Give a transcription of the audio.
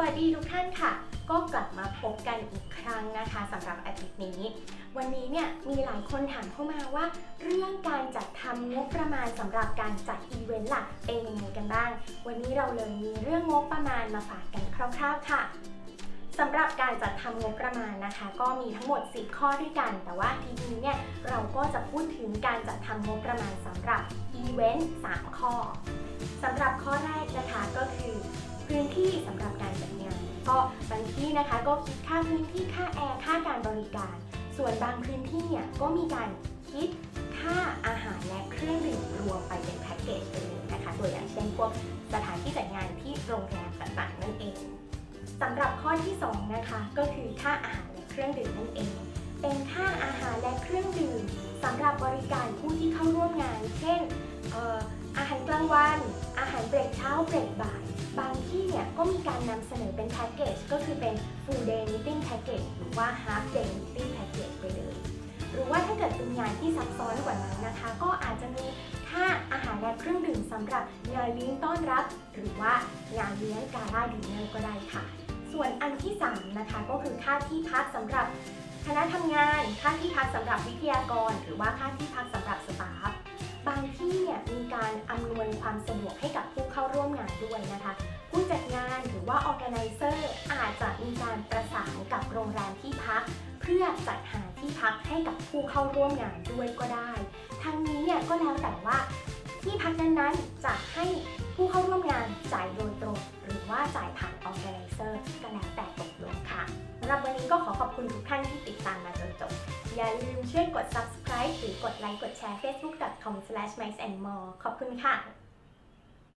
วัสดีทุกท่านค่ะ ก็กลับมาพบกันอีกครั้งนะคะสำหรับอาทิตย์นี้ วันนี้เนี่ยมีหลายคนถามเข้ามาว่า เรื่องการจัดทำงบประมาณสำหรับการจัดอีเวนต์ล่ะเป็นยังไงกันบ้าง วันนี้เราเลยมีเรื่องงบประมาณมาฝากกันคร่าว ๆค่ะสำหรับการจัดทำงบประมาณนะคะ ก็มีทั้งหมด 10 ข้อด้วยกัน แต่ว่าทีนี้เนี่ยเราก็จะพูดถึงการจัดทำงบประมาณสำหรับอีเวนต์3ข้อสำหรับข้อแรกนะคะ พื้นที่สำหรับการจัดงาน ก็บางที่นะคะก็คิดค่าพื้นที่ค่าแอร์ค่าการบริการ ส่วนบางพื้นที่เนี่ยก็มีการคิดค่าอาหารและเครื่องดื่มรวมไปเป็นแพ็กเกจไปเลยนะคะตัวอย่างเช่นพวกสถานที่จัดงานที่โรงแรมต่างๆนั่นเองสำหรับข้อที่สองนะคะก็คือค่าอาหารและเครื่องดื่มนั่นเอง เป็นค่าอาหารและเครื่องดื่มสำหรับบริการผู้ที่เข้าร่วมงาน เช่นอออาหารกลางวัน อาหารเบรกเช้าเบรกบ่าย บาง package หรือว่า half day meeting package ไปเลย หรือว่าถ้าเกิดเป็นงานที่ซับซ้อนกว่านั้นนะคะ ก็อาจจะมีค่าอาหารและเครื่องดื่มสำหรับงานเลี้ยงต้อนรับ หรือว่างานเลี้ยงกาล่าดินเนอร์ก็ได้ค่ะ ส่วนอันที่ 3 นะคะ ก็คือค่าที่พักสำหรับคณะทำงาน ค่าที่พักสำหรับวิทยากร หรือว่าค่าที่พักสำหรับสตาฟบางที่เนี่ยมีการอำนวยความสะดวกให้กับผู้ รือว่า organizer อาจจะมีการประสานกับโรงแรมที่พัก เพื่อจัดหาที่พักให้กับผู้เข้าร่วมงานด้วยก็ได้ ทั้งนี้เนี่ยก็แล้วแต่ว่า ที่พักนั้นๆจะให้ผู้เข้าร่วมงานจ่ายโดยตรง หรือว่าจ่ายผ่าน organizer ก็แล้วแต่ตกลงค่ะสำหรับวันนี้ก็ขอขอบคุณทุกท่านที่ติดตามมาจนจบ อย่าลืมช่วยกด subscribe หรือกดไลค์กดแชร์ facebook.com/miceandmore ขอบคุณค่ะ